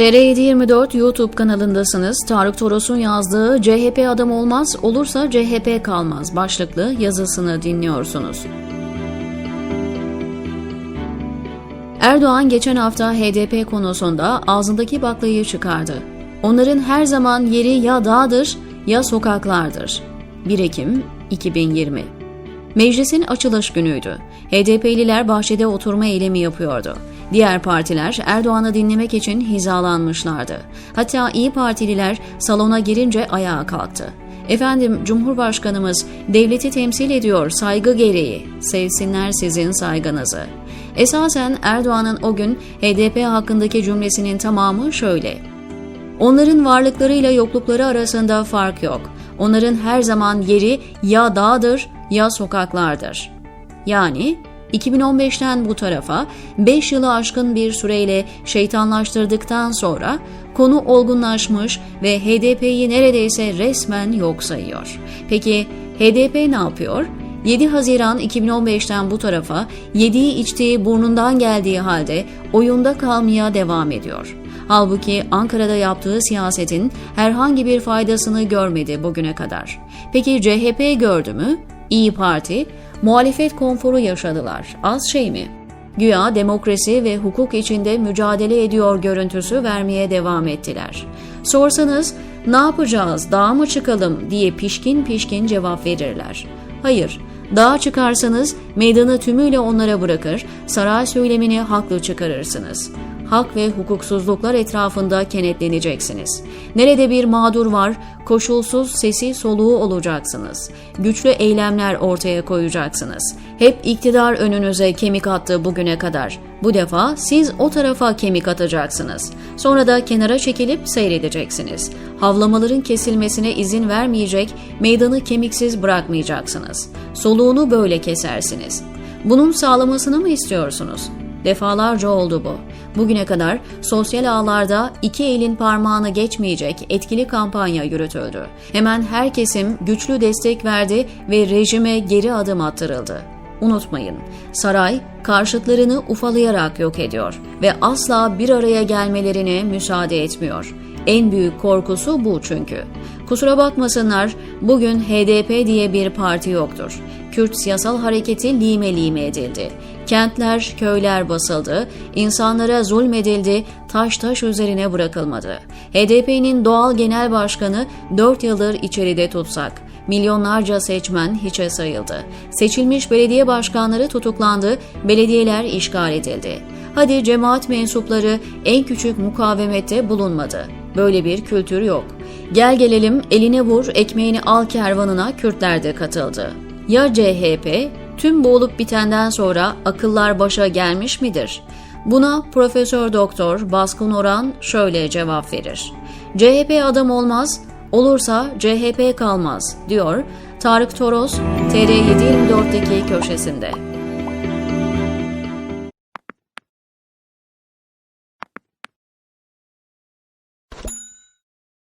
TR724 YouTube kanalındasınız. Tarık Toros'un yazdığı CHP adam olmaz, olursa CHP kalmaz başlıklı yazısını dinliyorsunuz. Erdoğan geçen hafta HDP konusunda ağzındaki baklayı çıkardı. Onların her zaman yeri ya dağdır ya sokaklardır. 1 Ekim 2020 Meclisin açılış günüydü. HDP'liler bahçede oturma eylemi yapıyordu. Diğer partiler Erdoğan'ı dinlemek için hizalanmışlardı. Hatta İyi Partililer salona girince ayağa kalktı. Efendim Cumhurbaşkanımız devleti temsil ediyor saygı gereği. Sevsinler sizin saygınızı. Esasen Erdoğan'ın o gün HDP hakkındaki cümlesinin tamamı şöyle. Onların varlıklarıyla yoklukları arasında fark yok. Onların her zaman yeri ya dağdır ya sokaklardır. Yani 2015'ten bu tarafa 5 yılı aşkın bir süreyle şeytanlaştırdıktan sonra konu olgunlaşmış ve HDP'yi neredeyse resmen yok sayıyor. Peki HDP ne yapıyor? 7 Haziran 2015'ten bu tarafa yediği içtiği burnundan geldiği halde oyunda kalmaya devam ediyor. Halbuki Ankara'da yaptığı siyasetin herhangi bir faydasını görmedi bugüne kadar. Peki CHP gördü mü? İyi Parti, muhalefet konforu yaşadılar. Az şey mi? Güya demokrasi ve hukuk içinde mücadele ediyor görüntüsü vermeye devam ettiler. Sorsanız ne yapacağız, dağa mı çıkalım diye pişkin pişkin cevap verirler. Hayır, dağa çıkarsanız meydanı tümüyle onlara bırakır, saray söylemini haklı çıkarırsınız hak ve hukuksuzluklar etrafında kenetleneceksiniz. Nerede bir mağdur var, koşulsuz sesi soluğu olacaksınız. Güçlü eylemler ortaya koyacaksınız. Hep iktidar önünüze kemik attı bugüne kadar. Bu defa siz o tarafa kemik atacaksınız. Sonra da kenara çekilip seyredeceksiniz. Havlamaların kesilmesine izin vermeyecek, meydanı kemiksiz bırakmayacaksınız. Soluğunu böyle kesersiniz. Bunun sağlamasını mı istiyorsunuz? Defalarca oldu bu. Bugüne kadar sosyal ağlarda iki elin parmağını geçmeyecek etkili kampanya yürütüldü. Hemen her kesim güçlü destek verdi ve rejime geri adım attırıldı. Unutmayın, saray karşıtlarını ufalayarak yok ediyor ve asla bir araya gelmelerine müsaade etmiyor. En büyük korkusu bu çünkü. Kusura bakmasınlar, bugün HDP diye bir parti yoktur. Kürt siyasal hareketi lime lime edildi. Kentler, köyler basıldı, insanlara zulmedildi, taş taş üzerine bırakılmadı. HDP'nin doğal genel başkanı 4 yıldır içeride tutsak. Milyonlarca seçmen hiçe sayıldı. Seçilmiş belediye başkanları tutuklandı, belediyeler işgal edildi. Hadi cemaat mensupları en küçük mukavemette bulunmadı. Böyle bir kültür yok. Gel gelelim eline vur ekmeğini al kervanına Kürtler de katıldı. Ya CHP tüm bu olup bitenden sonra akıllar başa gelmiş midir? Buna Profesör Doktor Baskın Oran şöyle cevap verir. CHP adam olmaz, olursa CHP kalmaz diyor Tarık Toros TR724'deki köşesinde.